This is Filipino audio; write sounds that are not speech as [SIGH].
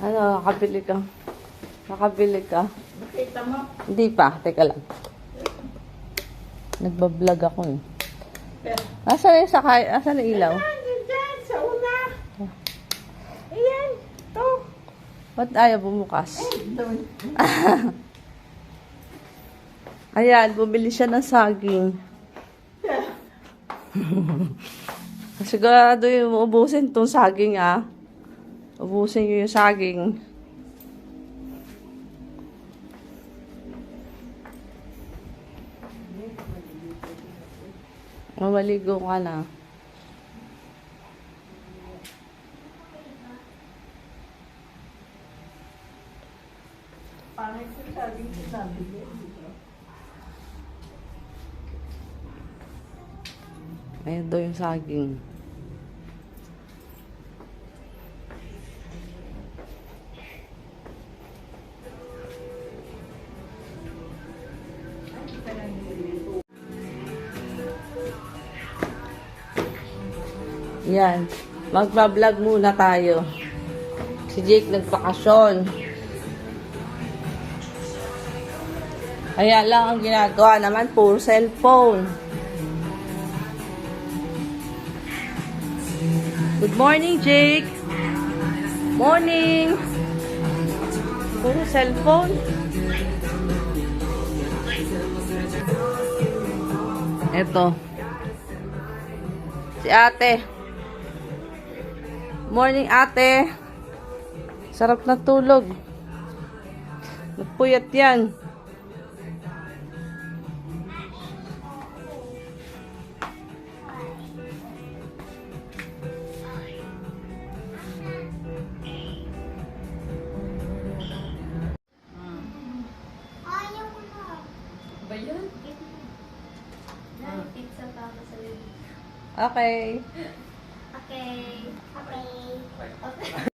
Ano, nakabili ka? Nakabili ka? Nakita mo? Hindi pa. Teka lang. Nagbablog ako eh. Pero, Asan yung sakay? Asan yung ilaw? Ayan, dyan, sa una. Ayan, to. Ba't ayaw bumukas? Doon. [LAUGHS] Ayan, bumili siya ng saging. [LAUGHS] Sigurado yung ubusin tong saging ah. Ubusin nyo yung saging. Mamaligo ka na. Pangit ko sabi ko sabi ko. Ayan daw yung saging. Yan. Magpa-vlog muna tayo. Si Jake nagpakasyon. Kaya lang ang ginagawa naman, puro cellphone. Good morning, Jake. Morning. Puro cellphone. Eto. Si ate. Morning, ate. Sarap na tulog. Nagpuyat yan. Okay. Okay. Okay. Okay. [LAUGHS]